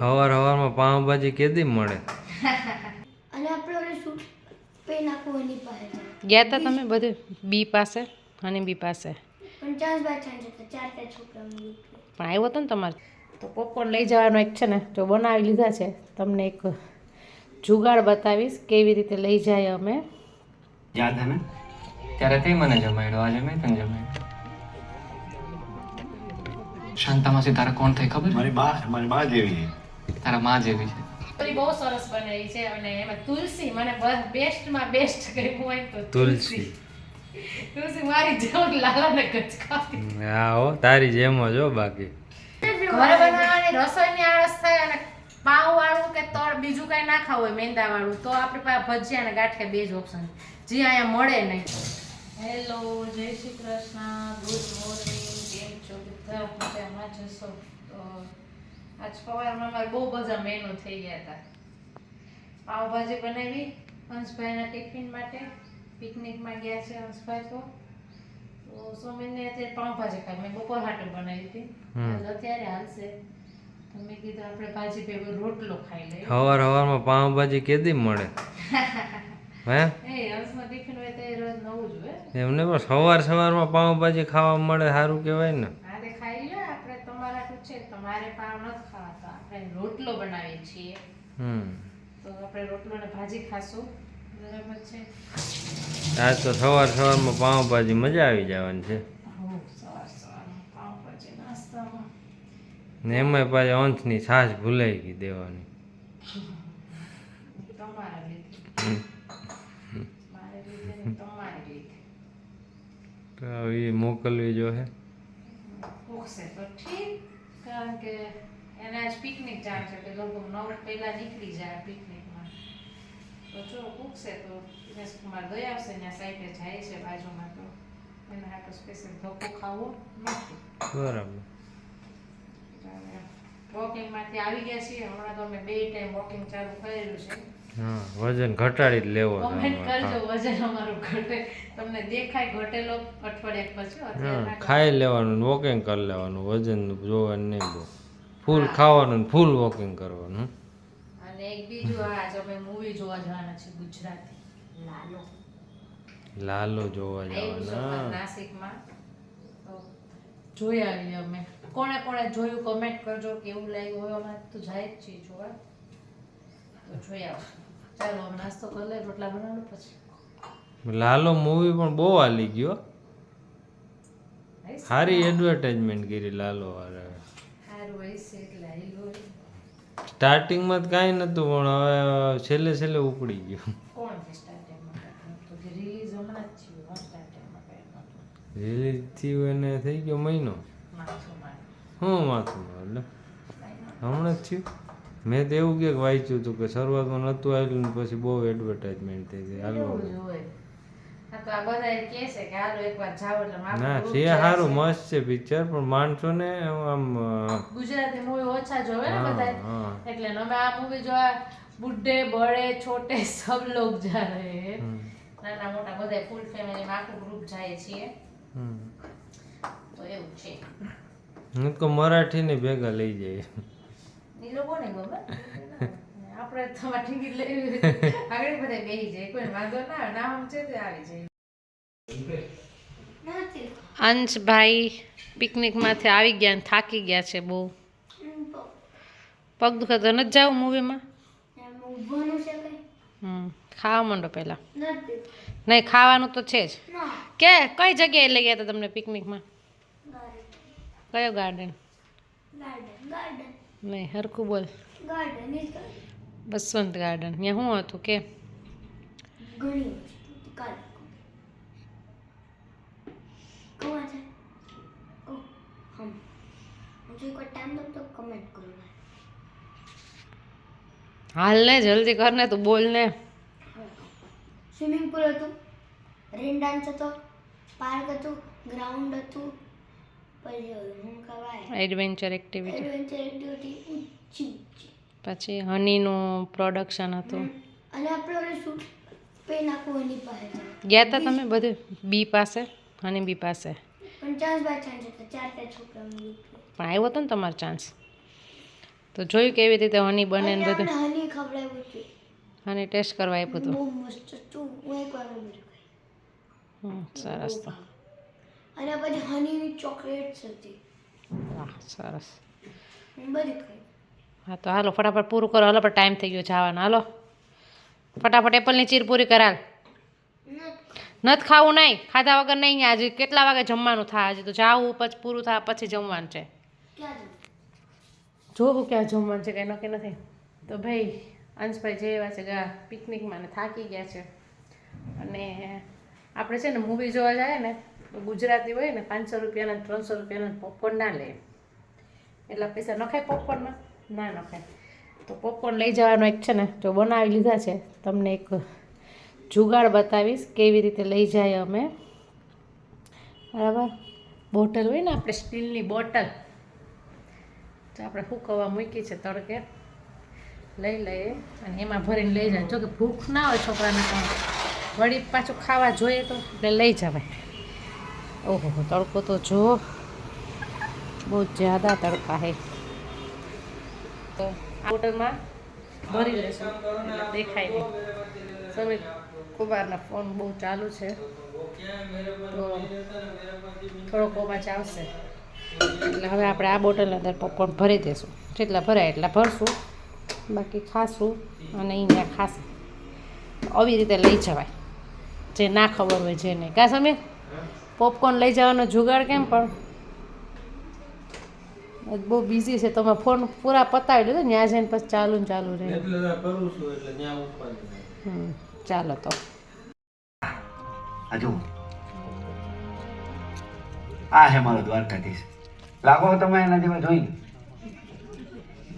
હવાર હવારમાં પાઉંભાજી કેદી મળે? અને આપણે ઓલે શું પે નાખો એની પાસે. ગયા હતા તમે બધે? બી પાસે અને બી પાસે? પણ ચાન્સ બાય ચાન્સ હતા ચાર ચાર છોકરા પણ આવ્યો હતો ને તમારે? તો પોપકોર્ન લઈ જવાનો એક છે ને જો બનાવી લીધા છે તમને એક જુગાડ બતાવીશ કેવી રીતે લઈ જાય અમે. યાદ હે ને? ત્યારે તે મને જમાડ્યો આજે મેં તને જમાડ્યો. શાંતામાસી તારા કોણ થઈ ખબર? મારી બા મારી બા જેવી તારા માં જેવી છે. બધી બહુ સરસ બનાવી છે અને એમાં તુલસી મને બેસ્ટમાં બેસ્ટ કર્યું હોય તો તુલસી. તુલસી. મારી જેવું લાલાને ગચકાતી હા હો તારી જેમ જ હો બાકી. ઘરે બનાવવાની રસોઈની આળસ થાય અને પાઉં વાળું કે તળ બીજું કઈ ના ખાવું હોય મેંદા વાળું તો આપણે પાસે ભજીયા અને ગાંઠિયા બે જ ઓપ્શન જે અહીંયા મળે નહીં. હેલો જય શ્રી કૃષ્ણ ગુડ મોર્નિંગ કેમ છો? બધા મજામાં જશો તો આજ સવારમાં અમારે બહુ બધા મેનુ થઈ ગયા હતા. પાવભાજી બનાવી હંસભાઈના ટિફિન માટે. પિકનિકમાં ગયા છે હંસભાઈ તો. તો સોમેનને અત્યારે પાઉંભાજી ખાઈ મેં બપોર હાટું બનાવી હતી. અત્યારે હાલશે. તમે કીધું આપણે ભાજી ભેગો રોટલો ખાઈ લઈએ. હવાર હવારમાં પાઉંભાજી કેદી મળે? હે? એમને પણ સવાર સવારમાં પાઉંભાજી ખાવા મળે સારું કહેવાય ને. ખાઈ લે આપણે તમારા છે તમારે પાવ રોટલો બનાવીએ છીએ. હમ. તો આપણે રોટલો ને ભાજી ખાશું. બરાબર છે? આજ તો સવાર સવારમાં પાઉંભાજી મજા આવી જવાની છે. ને એમાંય પાછી અંશની છાશ ભૂલાઈ ગઈ દેવાની. તો એ મોકલવી જો હે પૂછશે તો ઠીક કારણ કે એને આજ પિકનિક જાણ છે કે લોકો નવ પહેલા નીકળી જાય પિકનિકમાં તો જો પૂછશે તો દિનેશકુમાર દઈ આવશે ને સાઈડે જાય છે બાજુમાં તો. એના હાટો સ્પેશિયલ ધોકો ખાવો નથી. બરાબર. વોકિંગમાંથી આવી ગયા છીએ. હમણાં તો અમે બે ટાઈમ વોકિંગ ચાલુ કરેલું છે. હા વજન ઘટાડી જ લેવો કમેન્ટ કરજો વજન અમારું ઘટે. તમને દેખાય ઘટેલો અઠવાડિયા પછી. ખાઈ લેવાનું વોકિંગ કરી લેવાનું. વજન જોવાનું નહીં બહુ. ફૂલ ખાવાનું ફૂલ વોકિંગ કરવાનું અને એક બીજું આ આજ અમે મૂવી જોવા જવાના છે ગુજરાતી. લાલો. લાલો જોવા જવાના. નાસિકમાં. જોઈ આવીએ અમે. કોણે કોણે જોયું કમેન્ટ કરજો કેવું લાગ્યું હોય અમે તો જાય જ છીએ જોવા. તો જોઈ આવો ચાલો નાસ્તો કરી લે રોટલા બનાવો પછી. લાલો મૂવી પણ બહુ હાલી ગયો? સારી એડવર્ટાઇઝમેન્ટ કરી લાલો વાળા સ્ટાર્ટિંગમાં તો કાંઈ નહોતું, પણ હવે છેલ્લે છેલ્લે ઉપડી ગયું. રિલીઝ થયું એને થઈ ગયો મહિનો? હું માથું એટલે હમણાં જ થયું? મેં તો એવું કે વાંચ્યું હતું કે શરૂઆતમાં નહોતું આવેલું પછી બહુ એડવર્ટાઇઝમેન્ટ થઈ ગઈ. હાલો ના છે સારું છે. મસ્ત છે પિક્ચર પણ માણસો ને આમ ગુજરાતી મૂવી ઓછા જોવે ને બધા એટલે અમે આ મૂવી જોવા બુઢે બળે છોટે સબ લોગ જા રહે નાના મોટા બધા ફૂલ ફેમિલી આખું ગ્રુપ જાય છીએ. તો એવું છે. હું તો મરાઠી ને ભેગા લઈ જાય. એ લોકોને ગમે આપણે તમારે ટિકિટ આગળ બધા બેસી જાય. કોઈ વાંધો ના આવે. નામ છે તે આવી જાય. અંશભાઈ પિકનિકમાંથી આવી ગયા ને થાકી ગયા છે બહુ. પગ દુખે તો નથી જાવ મૂવીમાં હમ ખાવા માંડો પહેલાં. નહીં ખાવાનું તો છે જ. ના. કે કઈ જગ્યાએ લઈ ગયા હતા તમને પિકનિકમાં? કયો ગાર્ડન? નહીં હરખું બોલ. ગાર્ડન. Is garden. ત્યાં શું હતું કે? વસ્તુ. હાલ ને જલ્દી કર ને તું બોલ ને. સ્વિમિંગ પુલ હતું. રેન ડાન્સ હતો. પાર્ક હતું. ગ્રાઉન્ડ હતું. પછી શું કહેવાય? એડવેન્ચર એક્ટિવિટી એડવેન્ચર એક્ટિવિટી ઊંચી. પછી હનીનું પ્રોડક્શન હતું. અને આપણે ઓલે શું પે નાખવું હની પાસે ગયા. હતા તમે બધે? બી પાસે? હની બી પાસે? પણ ચાન્સ બાય ચાન્સ હતા. ચાર ચાર છોકરા પણ આવ્યો હતો ને તમારો ચાન્સ તો જોયું કેવી રીતે હની બને ને બધું? હની ખવડાવ્યું છે હની ટેસ્ટ કરવા આપ્યું હતું. બહુ મસ્ત હતું. હું એકવાર હમ, સરસ તો. અને પછી હનીની ચોકલેટ્સ હતી. વાહ સરસ. બધી ખાઈ. હા, તો હાલો, ફટાફટ પૂરું કરો. હાલો, પણ ટાઈમ થઈ ગયો જવાનો. હાલો. ફટાફટ એપલની ચીર પૂરી કરાલ. નથી ખાવું નહીં. ખાધા વગર નહીં આજે. કેટલા વાગે જમવાનું થાય આજે? તો જાવું, પછી પૂરું થાય, પછી જમવાનું છે. જોવું ક્યાં જમવાનું છે, કંઈ નક્કી નથી. તો ભાઈ, અંશભાઈ જે એવા છે ગયા પિકનિકમાં ને થાકી ગયા છે. અને આપણે છે ને મૂવી જોવા જાય ને ગુજરાતી હોય ને, પાંચસો રૂપિયાના ત્રણસો રૂપિયાના પોપકોર્ન ના લે. એટલા પૈસા નખાય પોપકોર્નમાં ના નખાય તો પોપકોર્ન લઈ જવાનો એક છે ને જો બનાવી લીધા છે. તમને એક જુગાડ બતાવીશ કેવી રીતે લઈ જાય અમે. બરાબર? બોટલ હોય ને આપણે સ્ટીલની બોટલ, તો આપણે સૂકવવા મૂકી છે તડકે. લઈ લઈએ અને એમાં ભરીને લઈ જાય. જો કે ભૂખ ના હોય છોકરાને પણ. વળી પાછું ખાવા જોઈએ તો, એટલે લઈ જવાય. ઓહો, તડકો તો જો. બહુ જ્યાદા તડકા હે બોટલમાં ભરી લેશું એટલે દેખાય નહીં. સમીર કુમારના ફોન બહુ ચાલુ છે. તો થોડોક અવાજ આવશે. એટલે હવે આપણે આ બોટલની અંદર પોપકોર્ન ભરી દઈશું જેટલા ભરાય એટલા ભરશું. બાકી ખાશું અને અહીંયા ખાશું. આવી રીતે લઈ જવાય. જે ના ખબર હોય જે નહીં. કા સમીર? પોપકોર્ન લઈ જવાનો જુગાડ કેમ પણ? બહુ બિઝી છે તમે ફોન પૂરા પતાવી લીધો ને ત્યાં જઈને પછી ચાલુ ને ચાલુ રહે. ચાલો તો. હજુ આ હે મારો દ્વારકાધીશ. લાગો તમે એના જેવા જોઈ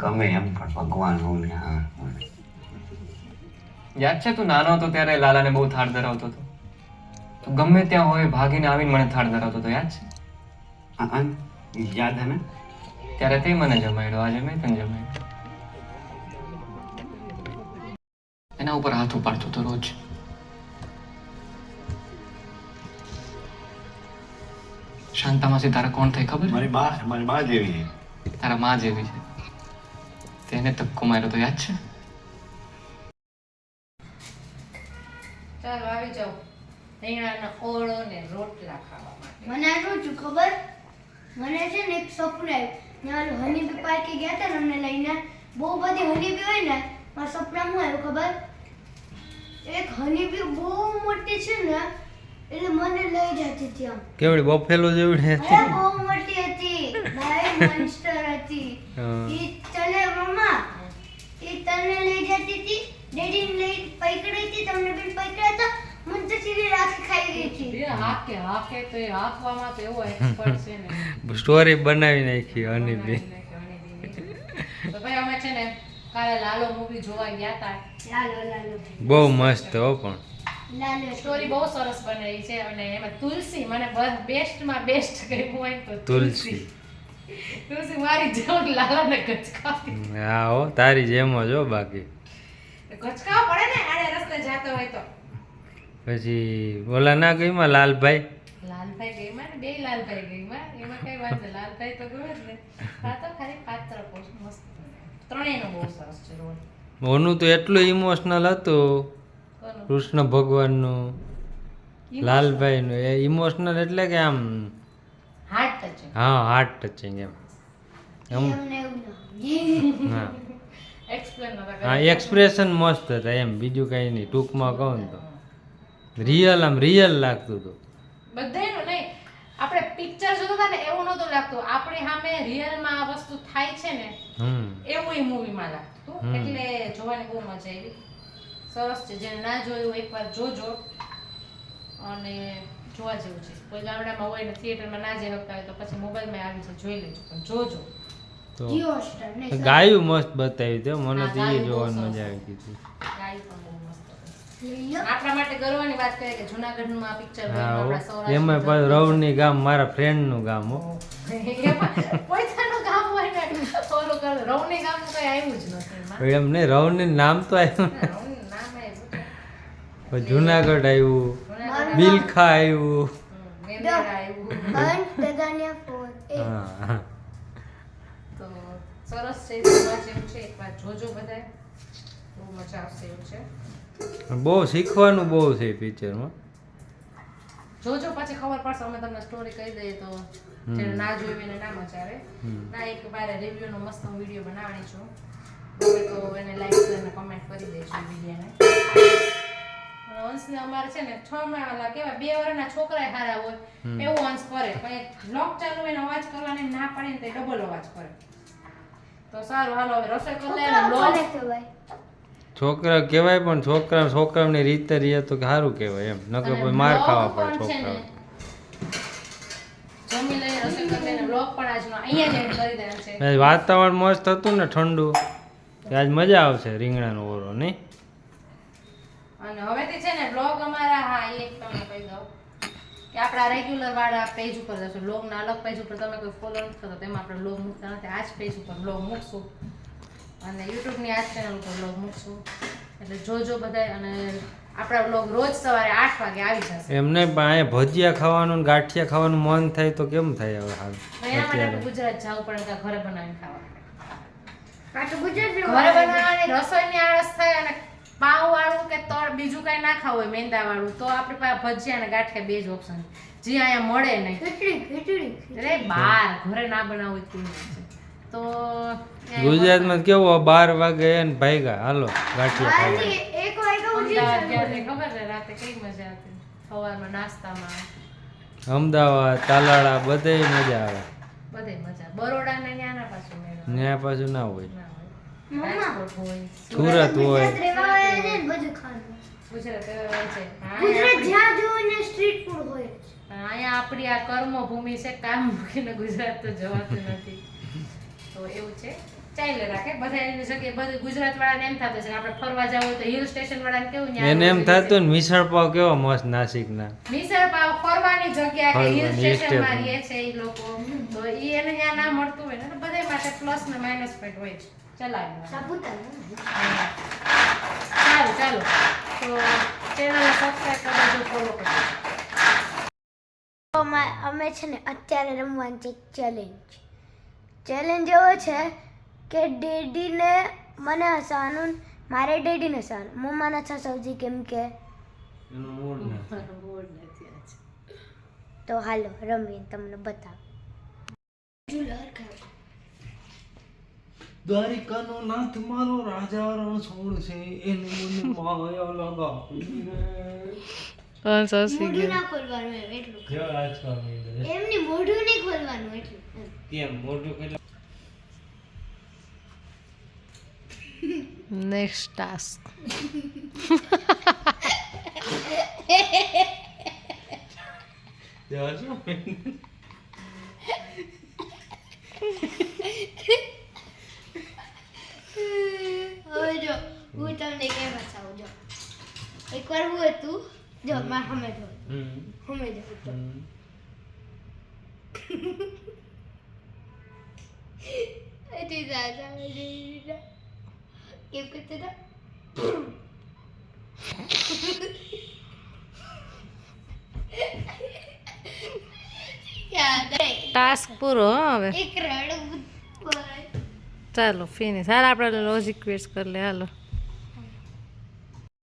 ગમે એમ પણ ભગવાન હું ને હા યાદ છે તું નાનો હતો ત્યારે લાલાને બહુ થાળ ધરાવતો હતો? તું ગમે ત્યાં હોય ભાગીને આવીને મને થાળ ધરાવતો હતો યાદ છે? યાદ હે ને? ત્યારે તે મને જમાડ્યો આજે મેં તને જમાડ્યો. એના ઉપર હાથ ઉપાડતો હતો રોજ. શાંતામાંથી તારા કોણ થાય ખબર? મારી બા મારી બા જેવી તારા માં જેવી છે. તેને ધક્કો માર્યો તો યાદ છે? ચાલો આવી જાઓ. રીંગણાના ઓળો ને રોટલા ખાવા માટે. મને શું ખબર? મને છે ને એક સપનું આવ્યું ને હનીબી પાર્કે ગયા હતા ને અમને લઈને. બહુ બધી હનીબી હોય ને મારા સપનામાં આવ્યું ખબર? એક હનીબી બહુ મોટી છે ને એટલે મને લઈ જતી હતી આમ. કેવડી બફેલો જેવડી હતી? અરે બહુ મોટી હતી. ભાઈ મોન્સ્ટર હતી. ઈ ચલે મમ્મા ઈ તને લઈ જતી હતી. ડેડી લઈ પકડી હતી તમને બી પકડ્યા હતા. સ્ટોરી બનાવી નાખી ભાઈ અમે છે ને કાલે લાલો મૂવી જોવા ગયા લાલો બહુ મસ્ત હો પણ. સ્ટોરી બહુ સરસ બનાવી છે અને એમાં તુલસી મને બેસ્ટમાં બેસ્ટ કહેવું હોય તો તુલસી. તુલસી. મારી જેવું લાલાને ગચકાવતી હા હો તારી જેમ જ હો બાકી. ગચકાવ પડે ને આડે રસ્તે જાતો હોય તો. પછી ઓલા ના ગઈમાં લાલભાઈ? લાલભાઈ ગઈમાં બે લાલભાઈ ગઈમાં એમાં કઈ વાત લાલભાઈ તો ગમે જ ને. આ તો ખાલી પાત્ર મસ્ત. ત્રણેયનો બહુ સરસ છે રોલ. ઓનું તો એટલું ઇમોશનલ હતું. કૃષ્ણ ભગવાનનું લાલભાઈનું. એ ઇમોશનલ એટલે કે આમ હાર્ટ ટચિંગ હા હાર્ટ ટચિંગ એમ. હા. હા એક્સપ્રેશન મસ્ત હતા એમ. બીજું કાંઈ નહીં. ટૂંકમાં કહું ને તો. રિયલ આમ રિયલ લાગતું હતું. બધાયનું નહીં. આપણે પિક્ચર જોતા હતા ને એવું નહોતું લાગતું. આપણી સામે રિયલમાં આ વસ્તુ થાય છે ને હમ. એવું એ મૂવીમાં લાગતું. એટલે જોવાની બહુ મજા આવી. સરસ છે. જેને ના જોયું હોય એકવાર જોજો. અને જોવા જેવું છે. કોઈ ગામડામાં હોય ને થિયેટરમાં ના જઈ શકતા હોય તો પછી મોબાઈલમાં આવી છે જોઈ લેજો. પણ જોજો. ગાયું મસ્ત બતાવી દે મને તો એ જોવાની મજા આવી ગઈ હતી. ગાય પણ બહુ મસ્ત હતી. લઈ લો આપણા માટે ગર્વની વાત કરીએ કે જુનાગઢનું આ પિક્ચર આપણા એમાં પાછું રવની ગામ મારા ફ્રેન્ડનું ગામ હો. એમાં પોતાનું ગામ હોય ને ઓલું કરે રવની કઈ આવ્યું જ નથી એમ. નહીં રવની નામ તો આવ્યું. જુનાગઢ આવ્યું બિલખા આવ્યું. સરસ છે જોજો બધા બહુ મજા આવશે એવું છે. બહુ શીખવાનું બહુ છે પિક્ચરમાં જોજો પછી ખબર પડશે. અમે તમને સ્ટોરી કહી દઈએ તો જેને ના જોઈ એને ના મજા ના એક બારે રિવ્યૂનો મસ્ત વીડિયો બનાવવાની છું. ગમે તો એને લાઈક અને કમેન્ટ કરી દેજો વિડીયોને અમારે છે ને છ મહિના કેવા બે વર્ષના છોકરા હારા હોય એવું અંશ કરે. પણ બ્લોક ચાલુ હોય ને અવાજ કરવાની ના પડે ને તો ડબલ અવાજ કરે. તો સારું હાલો હવે રસોઈ કરી લે છોકરા કહેવાય પણ છોકરા છોકરાની રીતે રહીએ તો સારું કહેવાય એમ. નકર કે પછી માર ખાવા પડે છોકરા જમી લઈને રસોઈ કરી લઈને પણ આજનો અહીંયા જ કરી દેવાનો છે. વાતાવરણ મસ્ત હતું ને ઠંડુ. આજ મજા આવશે રીંગણાનો ઓરો નહીં? અને હવેથી છે ને બ્લોગ અમારા હા એ કહી દઉં. કે આપણા રેગ્યુલર વાળા પેજ ઉપર જશે. બ્લોગના અલગ પેજ ઉપર તમે કોઈ ફોલો નથી કરતા તેમાં આપણે બ્લોગ મૂકતા નથી. આ જ પેજ ઉપર બ્લોગ મૂકશું. અને યુટ્યુબની આ જ ચેનલ ઉપર બ્લોગ મૂકશું. એટલે જોજો બધાય અને આપણા બ્લોગ રોજ સવારે આઠ વાગે આવી જશે. એમને પણ ભજીયા ખાવાનું ને ગાંઠિયા ખાવાનું મન થાય તો કેમ થાય હવે હાલ? એના માટે ગુજરાત જવું પડે તો ઘરે બનાવીને ખાવા. ગુજરાત ઘરે બનાવવાની રસોઈની આળસ થાય અને પાવ વાળું કે તળ બીજું કઈ ના ખાવું હોય મેંદા વાળું તો આપણી પાસે ભજીયા અને ગાંઠિયા બે જ ઓપ્શન જે અહીંયા મળે નહીં. ખીચડી ખીચડી અરે બાર ઘરે ના બનાવું તો તો ગુજરાતમાં કેવો બાર વાગે ને ભાઈગા હાલો ગાંઠિયા ખાવા. એક વાગ્યા સુધી અમદાવાદ ગયા તે ખબર રાતે કઈ મજા આવતી સવારમાં નાસ્તામાં. અમદાવાદ તાલાળા બધે મજા આવે. બધે મજા. બરોડા ને ન્યાના પાછું ન્યા પાછું ના હોય. સુરત હોય. ગુજરાત જ્યાં જુઓ ને સ્ટ્રીટ ફૂડ હોય અહીંયા આપણી આ કર્મભૂમિ છે કામ મૂકીને ગુજરાત તો જવાતું નથી. તો એવું છે? ચાલે રાખે. બધા એની જગ્યાએ બધું ગુજરાત વાળાને એમ થતું છે આપણે ફરવા જવું હોય તો હિલ સ્ટેશન વાળાને કેવું ન્યા એને એમ થતું ને મિસળ પાવ કેવો મસ્ત નાસિકના? મિસળ પાવ ફરવાની જગ્યા કે હિલ સ્ટેશનમાં રહે છે એ લોકો. તો ઈ એને ત્યાં ના મળતું હોય ને બધા માટે પ્લસ ને માઇનસ પોઈન્ટ હોય છે ચલાવી સારું ચાલો તો ચેનલ સબસ્ક્રાઇબ કરી ફોલો કરો અમે અમે છે ને અત્યારે રમવાની છે ચેલેન્જ ચેલેન્જ એવો છે કે ડેડીને મને હસાવાનું ને મારે ડેડીને હસાવાનું. મમ્મા નથી હસાવતી કેમ કે? તો હાલો રમીને તમને બતાવો. દ્વારિકાનો નાથ મારો રાજા રણછોડ છે. એને મને માયા લગાવી ના ખોલવાનું એમ એટલું. જો એમની મોઢું નહીં ખોલવાનું એટલું કેમ? મોઢું કેટલું નેક્સ્ટ ટાસ્ક હવે જો હું તમને કેમ હસાવું જો. એકવાર હું હતું જો માર હમે જો. હમ. જો તો હમ. અરે દાદા અરે દાદા. કેમ કરતા હતા યાદ આવે. ટાસ્ક પૂરો હો હવે એક રડ ચાલો ફિનિશ હાલ આપણે લોજિક ક્વેસ કરી લે હાલો